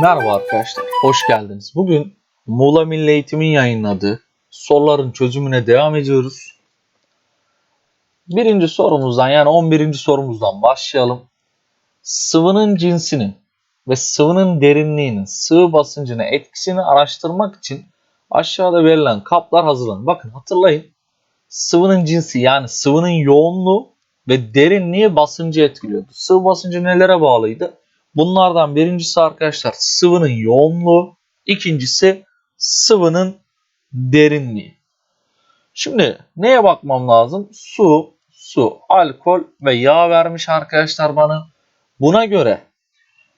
Merhaba arkadaşlar, hoş geldiniz. Bugün Muğla Milli Eğitim'in yayınladığı soruların çözümüne devam ediyoruz. Birinci sorumuzdan yani 11. sorumuzdan başlayalım. Sıvının cinsinin ve sıvının derinliğinin sıvı basıncına etkisini araştırmak için aşağıda verilen kaplar hazırlanın. Bakın hatırlayın sıvının cinsi yani sıvının yoğunluğu ve derinliği basıncı etkiliyordu. Sıvı basıncı nelere bağlıydı? Bunlardan birincisi arkadaşlar sıvının yoğunluğu, ikincisi sıvının derinliği. Şimdi neye bakmam lazım? Su, su, alkol ve yağ vermiş arkadaşlar bana. Buna göre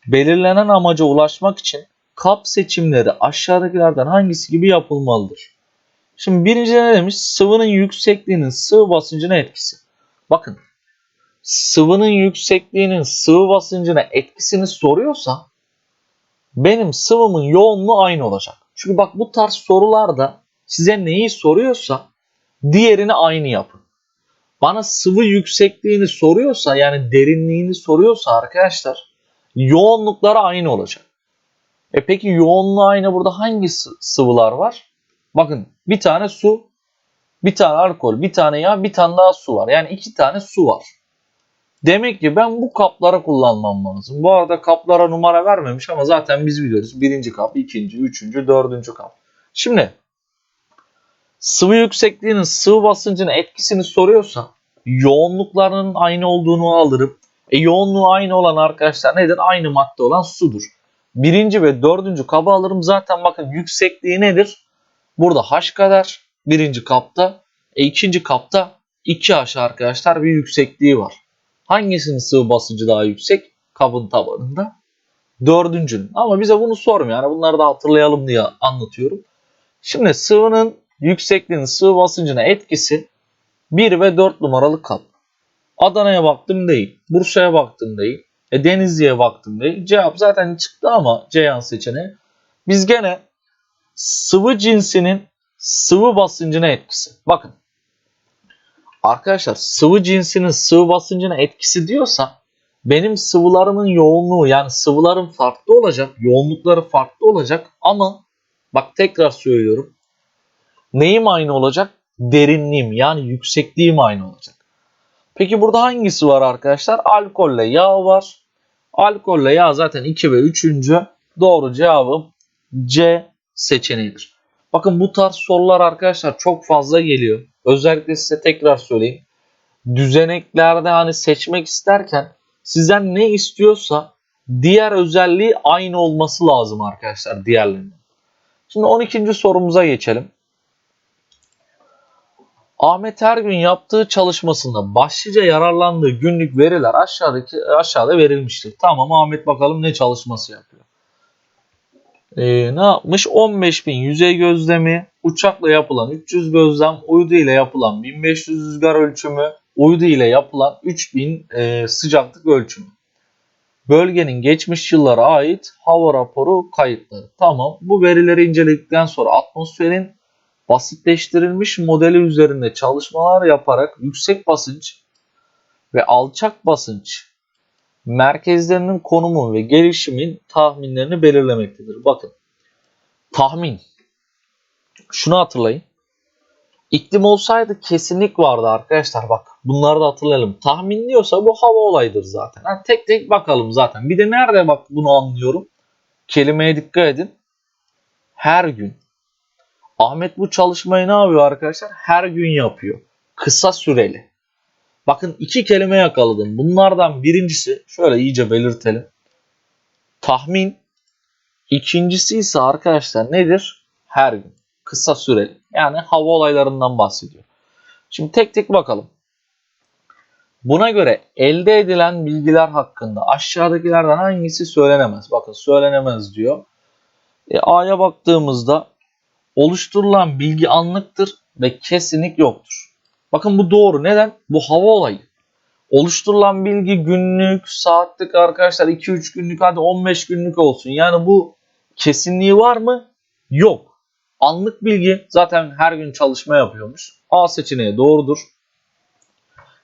belirlenen amaca ulaşmak için kap seçimleri aşağıdakilerden hangisi gibi yapılmalıdır? Şimdi birincide ne demiş? Sıvının yüksekliğinin sıvı basıncına etkisi. Bakın sıvının yüksekliğinin sıvı basıncına etkisini soruyorsa benim sıvımın yoğunluğu aynı olacak. Çünkü bak bu tarz sorularda size neyi soruyorsa diğerini aynı yapın. Bana sıvı yüksekliğini soruyorsa yani derinliğini soruyorsa arkadaşlar yoğunlukları aynı olacak. E peki yoğunluğu aynı burada hangi sı- sıvılar var? Bakın bir tane su, bir tane alkol, bir tane yağ, bir tane daha su var. Yani iki tane su var. Demek ki ben bu kaplara kullanmam lazım. Bu arada kaplara numara vermemiş ama zaten biz biliyoruz. Birinci kap, ikinci, üçüncü, dördüncü kap. Şimdi sıvı yüksekliğinin sıvı basıncına etkisini soruyorsa yoğunluklarının aynı olduğunu alırım. E yoğunluğu aynı olan arkadaşlar nedir? Aynı madde olan sudur. Birinci ve dördüncü kabı alırım. Zaten bakın yüksekliği nedir? Burada H kadar birinci kapta. E ikinci kapta 2H arkadaşlar bir yüksekliği var. Hangisinin sıvı basıncı daha yüksek? Kabın tabanında. Dördüncünün. Ama bize bunu sormuyor. Yani bunları da hatırlayalım diye anlatıyorum. Şimdi sıvının yüksekliğinin sıvı basıncına etkisi 1 ve 4 numaralı kap. Adana'ya baktım değil. Bursa'ya baktım değil. E Denizli'ye baktım değil. Cevap zaten çıktı ama Ceyhan seçeneği. Biz gene sıvı cinsinin sıvı basıncına etkisi. Bakın Arkadaşlar sıvı cinsinin sıvı basıncına etkisi diyorsa benim sıvılarımın yoğunluğu yani sıvılarım farklı olacak. Yoğunlukları farklı olacak ama bak tekrar söylüyorum. Neyim aynı olacak? Derinliğim yani yüksekliğim aynı olacak. Peki burada hangisi var arkadaşlar? Alkolle yağ var. Alkolle yağ zaten 2 ve 3. Doğru cevabım C seçeneğidir. Bakın bu tarz sorular arkadaşlar çok fazla geliyor. Özellikle size tekrar söyleyeyim. Düzeneklerde hani seçmek isterken sizden ne istiyorsa diğer özelliği aynı olması lazım arkadaşlar diğerlerinin. Şimdi 12. sorumuza geçelim. Ahmet her gün yaptığı çalışmasında başlıca yararlandığı günlük veriler aşağıdaki aşağıda verilmiştir. Tamam Ahmet bakalım ne çalışması yapıyor. Ee, ne yapmış? 15.000 yüzey gözlemi, uçakla yapılan 300 gözlem, uydu ile yapılan 1500 rüzgar ölçümü, uydu ile yapılan 3000 e, sıcaklık ölçümü. Bölgenin geçmiş yıllara ait hava raporu kayıtları. Tamam. Bu verileri inceledikten sonra atmosferin basitleştirilmiş modeli üzerinde çalışmalar yaparak yüksek basınç ve alçak basınç merkezlerinin konumu ve gelişimin tahminlerini belirlemektedir. Bakın tahmin. Şunu hatırlayın. İklim olsaydı kesinlik vardı arkadaşlar bak. Bunları da hatırlayalım. Tahmin diyorsa bu hava olayıdır zaten. Ha, tek tek bakalım zaten. Bir de nerede bak bunu anlıyorum. Kelimeye dikkat edin. Her gün. Ahmet bu çalışmayı ne yapıyor arkadaşlar? Her gün yapıyor. Kısa süreli. Bakın iki kelime yakaladım. Bunlardan birincisi şöyle iyice belirtelim. Tahmin. İkincisi ise arkadaşlar nedir? Her gün. Kısa süreli. Yani hava olaylarından bahsediyor. Şimdi tek tek bakalım. Buna göre elde edilen bilgiler hakkında aşağıdakilerden hangisi söylenemez? Bakın söylenemez diyor. E, A'ya baktığımızda oluşturulan bilgi anlıktır ve kesinlik yoktur. Bakın bu doğru. Neden? Bu hava olayı. Oluşturulan bilgi günlük, saatlik arkadaşlar 2-3 günlük hadi 15 günlük olsun. Yani bu kesinliği var mı? Yok. Anlık bilgi zaten her gün çalışma yapıyormuş. A seçeneği doğrudur.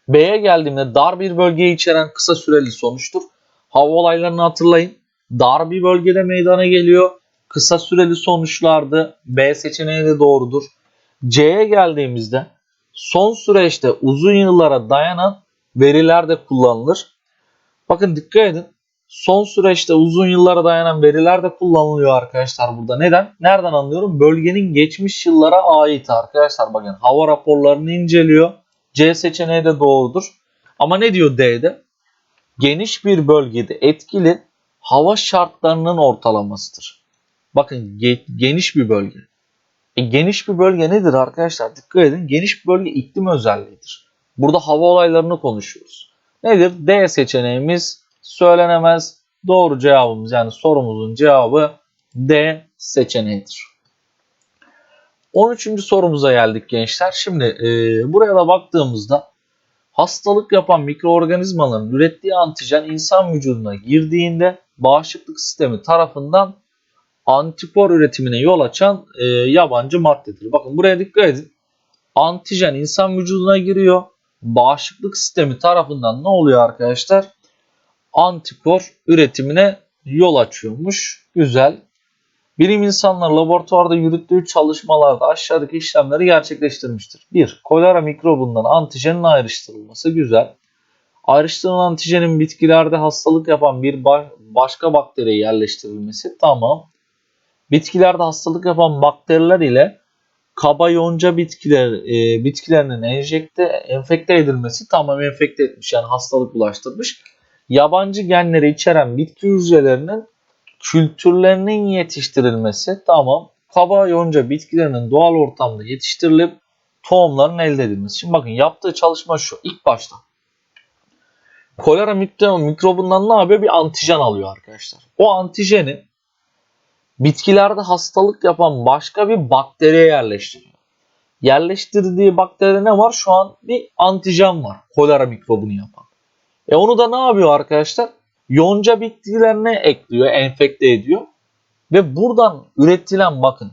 B'ye geldiğimde dar bir bölgeyi içeren kısa süreli sonuçtur. Hava olaylarını hatırlayın. dar bir bölgede meydana geliyor. Kısa süreli sonuçlardı. B seçeneği de doğrudur. C'ye geldiğimizde son süreçte uzun yıllara dayanan veriler de kullanılır. Bakın dikkat edin. Son süreçte uzun yıllara dayanan veriler de kullanılıyor arkadaşlar burada. Neden? Nereden anlıyorum? Bölgenin geçmiş yıllara ait arkadaşlar. Bakın hava raporlarını inceliyor. C seçeneği de doğrudur. Ama ne diyor D'de? Geniş bir bölgede etkili hava şartlarının ortalamasıdır. Bakın ge- geniş bir bölge. E, geniş bir bölge nedir arkadaşlar? Dikkat edin. Geniş bir bölge iklim özelliğidir. Burada hava olaylarını konuşuyoruz. Nedir? D seçeneğimiz söylenemez. Doğru cevabımız yani sorumuzun cevabı D seçeneğidir. 13. sorumuza geldik gençler. Şimdi e, buraya da baktığımızda hastalık yapan mikroorganizmaların ürettiği antijen insan vücuduna girdiğinde bağışıklık sistemi tarafından antikor üretimine yol açan e, yabancı maddedir. Bakın buraya dikkat edin. Antijen insan vücuduna giriyor. Bağışıklık sistemi tarafından ne oluyor arkadaşlar? Antikor üretimine yol açıyormuş. Güzel. Bilim insanları laboratuvarda yürüttüğü çalışmalarda aşağıdaki işlemleri gerçekleştirmiştir. 1. Kolera mikrobundan antijenin ayrıştırılması. Güzel. Ayrıştırılan antijenin bitkilerde hastalık yapan bir ba- başka bakteriye yerleştirilmesi. Tamam. Bitkilerde hastalık yapan bakteriler ile kaba yonca bitkiler e, bitkilerinin enjekte enfekte edilmesi tamam enfekte etmiş yani hastalık bulaştırmış. Yabancı genleri içeren bitki hücrelerinin kültürlerinin yetiştirilmesi tamam. Kaba yonca bitkilerinin doğal ortamda yetiştirilip tohumların elde edilmesi. Şimdi bakın yaptığı çalışma şu ilk başta. Kolera mikro- mikrobundan ne yapıyor? Bir antijen alıyor arkadaşlar. O antijeni bitkilerde hastalık yapan başka bir bakteriye yerleştiriyor. Yerleştirdiği bakteride ne var? Şu an bir antijen var. Kolera mikrobunu yapan. E onu da ne yapıyor arkadaşlar? Yonca bitkilerine ekliyor, enfekte ediyor. Ve buradan üretilen bakın.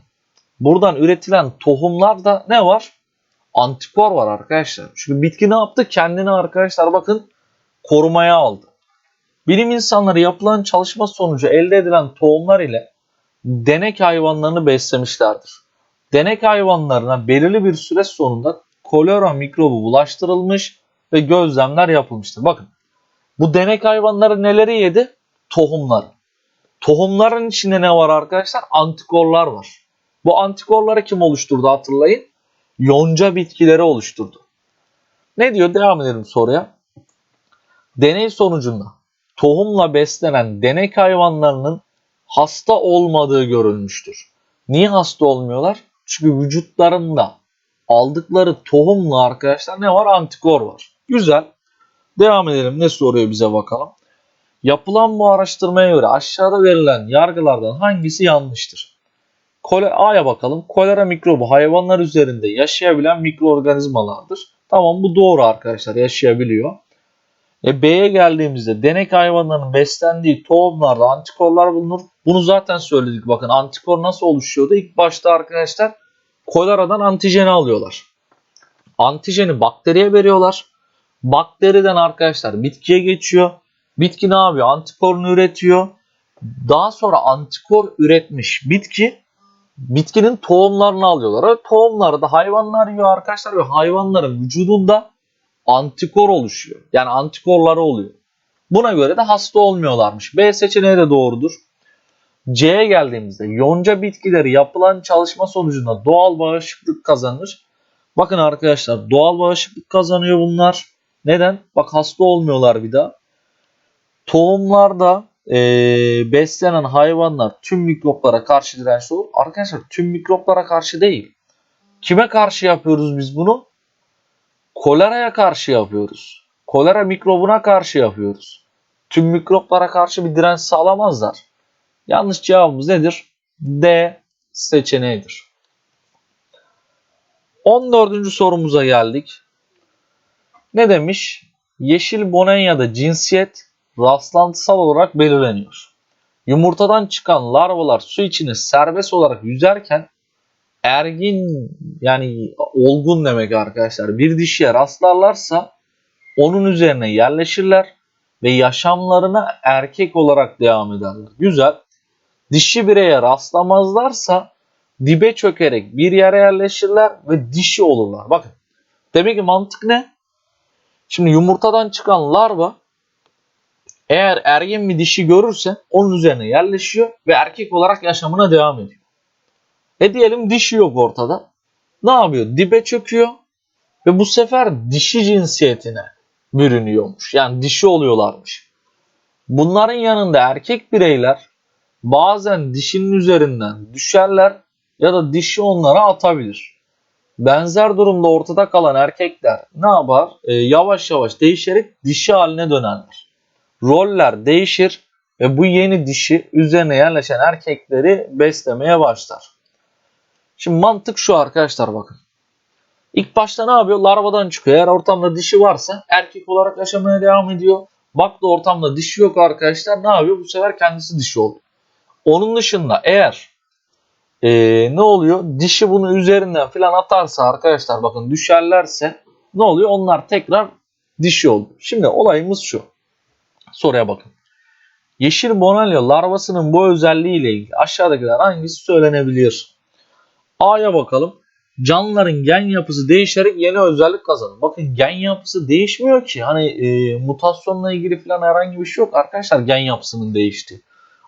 Buradan üretilen tohumlarda ne var? Antikor var arkadaşlar. Çünkü bitki ne yaptı? Kendini arkadaşlar bakın korumaya aldı. Bilim insanları yapılan çalışma sonucu elde edilen tohumlar ile denek hayvanlarını beslemişlerdir. Denek hayvanlarına belirli bir süre sonunda kolera mikrobu bulaştırılmış ve gözlemler yapılmıştır. Bakın bu denek hayvanları neleri yedi? Tohumları. Tohumların içinde ne var arkadaşlar? Antikorlar var. Bu antikorları kim oluşturdu hatırlayın? Yonca bitkileri oluşturdu. Ne diyor? Devam edelim soruya. Deney sonucunda tohumla beslenen denek hayvanlarının hasta olmadığı görülmüştür. Niye hasta olmuyorlar? Çünkü vücutlarında aldıkları tohumla arkadaşlar ne var? Antikor var. Güzel. Devam edelim. Ne soruyor bize bakalım. Yapılan bu araştırmaya göre aşağıda verilen yargılardan hangisi yanlıştır? Kole A'ya bakalım. Kolera mikrobu hayvanlar üzerinde yaşayabilen mikroorganizmalardır. Tamam bu doğru arkadaşlar yaşayabiliyor. E B'ye geldiğimizde denek hayvanlarının beslendiği tohumlarda antikorlar bulunur. Bunu zaten söyledik. Bakın antikor nasıl oluşuyordu? İlk başta arkadaşlar koleradan antijeni alıyorlar. Antijeni bakteriye veriyorlar. Bakteriden arkadaşlar bitkiye geçiyor. Bitki ne yapıyor? Antikorunu üretiyor. Daha sonra antikor üretmiş bitki bitkinin tohumlarını alıyorlar. O tohumları da hayvanlar yiyor arkadaşlar ve hayvanların vücudunda antikor oluşuyor. Yani antikorları oluyor. Buna göre de hasta olmuyorlarmış. B seçeneği de doğrudur. C'ye geldiğimizde yonca bitkileri yapılan çalışma sonucunda doğal bağışıklık kazanır. Bakın arkadaşlar doğal bağışıklık kazanıyor bunlar. Neden? Bak hasta olmuyorlar bir daha. Tohumlarda e, beslenen hayvanlar tüm mikroplara karşı dirençli olur. Arkadaşlar tüm mikroplara karşı değil. Kime karşı yapıyoruz biz bunu? Koleraya karşı yapıyoruz. Kolera mikrobuna karşı yapıyoruz. Tüm mikroplara karşı bir direnç sağlamazlar. Yanlış cevabımız nedir? D seçeneğidir. 14. sorumuza geldik. Ne demiş? Yeşil bonanyada cinsiyet rastlantısal olarak belirleniyor. Yumurtadan çıkan larvalar su içine serbest olarak yüzerken ergin yani olgun demek arkadaşlar bir dişiye rastlarlarsa onun üzerine yerleşirler ve yaşamlarına erkek olarak devam ederler. Güzel. Dişi bireye rastlamazlarsa dibe çökerek bir yere yerleşirler ve dişi olurlar. Bakın. Demek ki mantık ne? Şimdi yumurtadan çıkan larva eğer ergen bir dişi görürse onun üzerine yerleşiyor ve erkek olarak yaşamına devam ediyor. E diyelim dişi yok ortada. Ne yapıyor? Dibe çöküyor ve bu sefer dişi cinsiyetine bürünüyormuş. Yani dişi oluyorlarmış. Bunların yanında erkek bireyler bazen dişinin üzerinden düşerler ya da dişi onlara atabilir. Benzer durumda ortada kalan erkekler ne yapar? Ee, yavaş yavaş değişerek dişi haline dönerler. Roller değişir ve bu yeni dişi üzerine yerleşen erkekleri beslemeye başlar. Şimdi mantık şu arkadaşlar bakın. İlk başta ne yapıyor? Larvadan çıkıyor. Eğer ortamda dişi varsa erkek olarak yaşamaya devam ediyor. Baktı ortamda dişi yok arkadaşlar. Ne yapıyor? Bu sefer kendisi dişi oluyor. Onun dışında eğer ee, ne oluyor? Dişi bunu üzerinden filan atarsa arkadaşlar bakın düşerlerse ne oluyor? Onlar tekrar dişi oluyor. Şimdi olayımız şu. Soruya bakın. Yeşil bonalya larvasının bu özelliğiyle ilgili aşağıdakiler hangisi söylenebilir? A'ya bakalım. Canlıların gen yapısı değişerek yeni özellik kazanır. Bakın gen yapısı değişmiyor ki. Hani e, mutasyonla ilgili falan herhangi bir şey yok. Arkadaşlar gen yapısının değiştiği.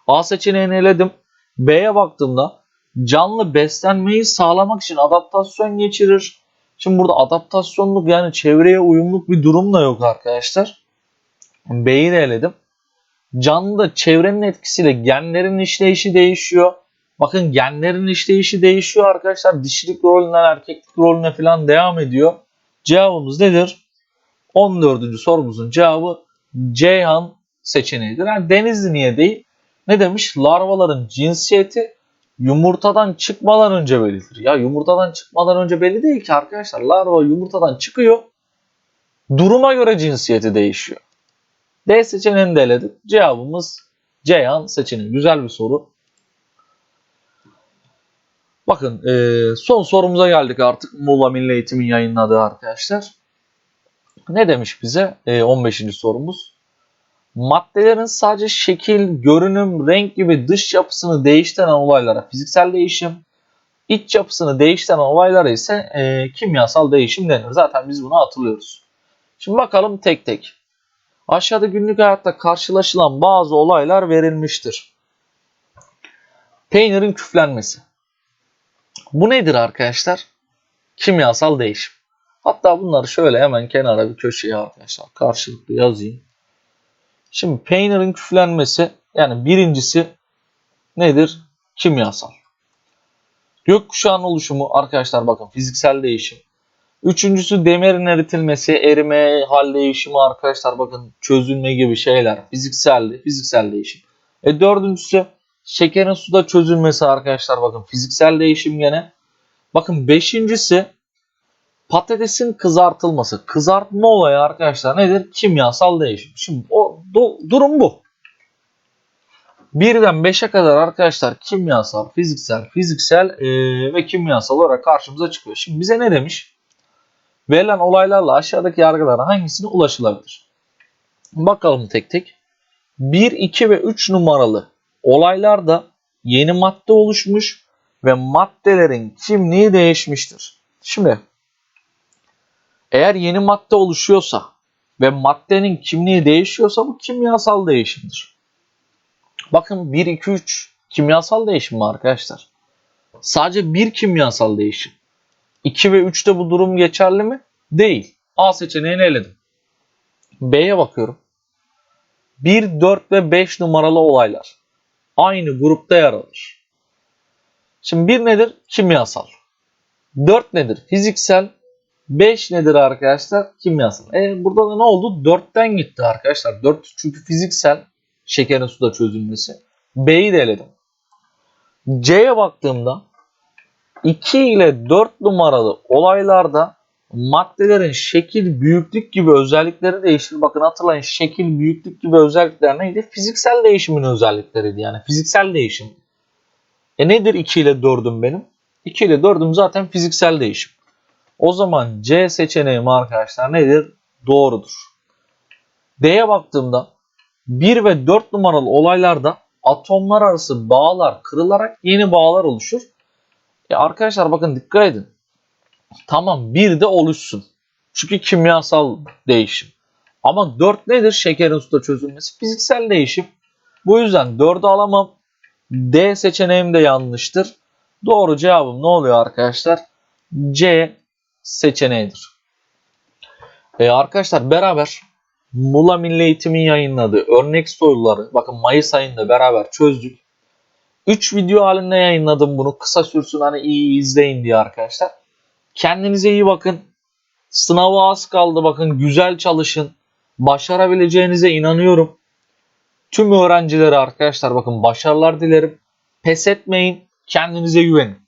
A seçeneğini eledim. B'ye baktığımda canlı beslenmeyi sağlamak için adaptasyon geçirir. Şimdi burada adaptasyonluk yani çevreye uyumluk bir durum da yok arkadaşlar. B'yi de eledim. Canlıda çevrenin etkisiyle genlerin işleyişi değişiyor. Bakın genlerin işleyişi değişiyor arkadaşlar. Dişilik rolünden erkeklik rolüne falan devam ediyor. Cevabımız nedir? 14. sorumuzun cevabı Ceyhan seçeneğidir. Yani Denizli niye değil? Ne demiş? Larvaların cinsiyeti yumurtadan çıkmadan önce bellidir. Ya yumurtadan çıkmadan önce belli değil ki arkadaşlar. Larva yumurtadan çıkıyor. Duruma göre cinsiyeti değişiyor. D seçeneğini de eledik. Cevabımız Ceyhan seçeneği. Güzel bir soru. Bakın e, son sorumuza geldik artık. Muğla Milli Eğitim'in yayınladığı arkadaşlar. Ne demiş bize? E, 15. sorumuz. Maddelerin sadece şekil, görünüm, renk gibi dış yapısını değiştiren olaylara fiziksel değişim, iç yapısını değiştiren olaylara ise e, kimyasal değişim denir. Zaten biz bunu hatırlıyoruz. Şimdi bakalım tek tek. Aşağıda günlük hayatta karşılaşılan bazı olaylar verilmiştir. Peynirin küflenmesi. Bu nedir arkadaşlar? Kimyasal değişim. Hatta bunları şöyle hemen kenara bir köşeye arkadaşlar karşılıklı yazayım. Şimdi peynirin küflenmesi yani birincisi nedir? Kimyasal. Gökkuşağının oluşumu arkadaşlar bakın fiziksel değişim. Üçüncüsü demirin eritilmesi, erime, hal değişimi arkadaşlar bakın çözülme gibi şeyler. Fiziksel, fiziksel değişim. E dördüncüsü şekerin suda çözülmesi arkadaşlar bakın fiziksel değişim gene. Bakın beşincisi patatesin kızartılması. Kızartma olayı arkadaşlar nedir? Kimyasal değişim. Şimdi o do, durum bu. Birden 5'e kadar arkadaşlar kimyasal, fiziksel, fiziksel e, ve kimyasal olarak karşımıza çıkıyor. Şimdi bize ne demiş? Verilen olaylarla aşağıdaki yargılara hangisine ulaşılabilir? Bakalım tek tek. 1, 2 ve 3 numaralı olaylarda yeni madde oluşmuş ve maddelerin kimliği değişmiştir. Şimdi eğer yeni madde oluşuyorsa ve maddenin kimliği değişiyorsa bu kimyasal değişimdir. Bakın 1, 2, 3 kimyasal değişim mi arkadaşlar? Sadece bir kimyasal değişim. 2 ve 3'te bu durum geçerli mi? Değil. A seçeneğini eledim. B'ye bakıyorum. 1, 4 ve 5 numaralı olaylar aynı grupta yer alır. Şimdi 1 nedir? Kimyasal. 4 nedir? Fiziksel. 5 nedir arkadaşlar? Kimyasal. E burada da ne oldu? 4'ten gitti arkadaşlar. 4 çünkü fiziksel şekerin suda çözülmesi. B'yi de eledim. C'ye baktığımda 2 ile 4 numaralı olaylarda maddelerin şekil, büyüklük gibi özellikleri değişir. Bakın hatırlayın şekil, büyüklük gibi özellikler neydi? Fiziksel değişimin özellikleriydi yani. Fiziksel değişim. E nedir 2 ile 4'üm benim? 2 ile 4'üm zaten fiziksel değişim. O zaman C seçeneğim arkadaşlar nedir? Doğrudur. D'ye baktığımda 1 ve 4 numaralı olaylarda atomlar arası bağlar kırılarak yeni bağlar oluşur. E arkadaşlar bakın dikkat edin. Tamam bir de oluşsun. Çünkü kimyasal değişim. Ama 4 nedir? Şekerin suda çözülmesi. Fiziksel değişim. Bu yüzden 4'ü alamam. D seçeneğim de yanlıştır. Doğru cevabım ne oluyor arkadaşlar? C seçeneğidir. E arkadaşlar beraber Muğla Milli Eğitim'in yayınladığı örnek soruları bakın Mayıs ayında beraber çözdük. 3 video halinde yayınladım bunu. Kısa sürsün hani iyi izleyin diye arkadaşlar. Kendinize iyi bakın. Sınava az kaldı bakın güzel çalışın. Başarabileceğinize inanıyorum. Tüm öğrencilere arkadaşlar bakın başarılar dilerim. Pes etmeyin. Kendinize güvenin.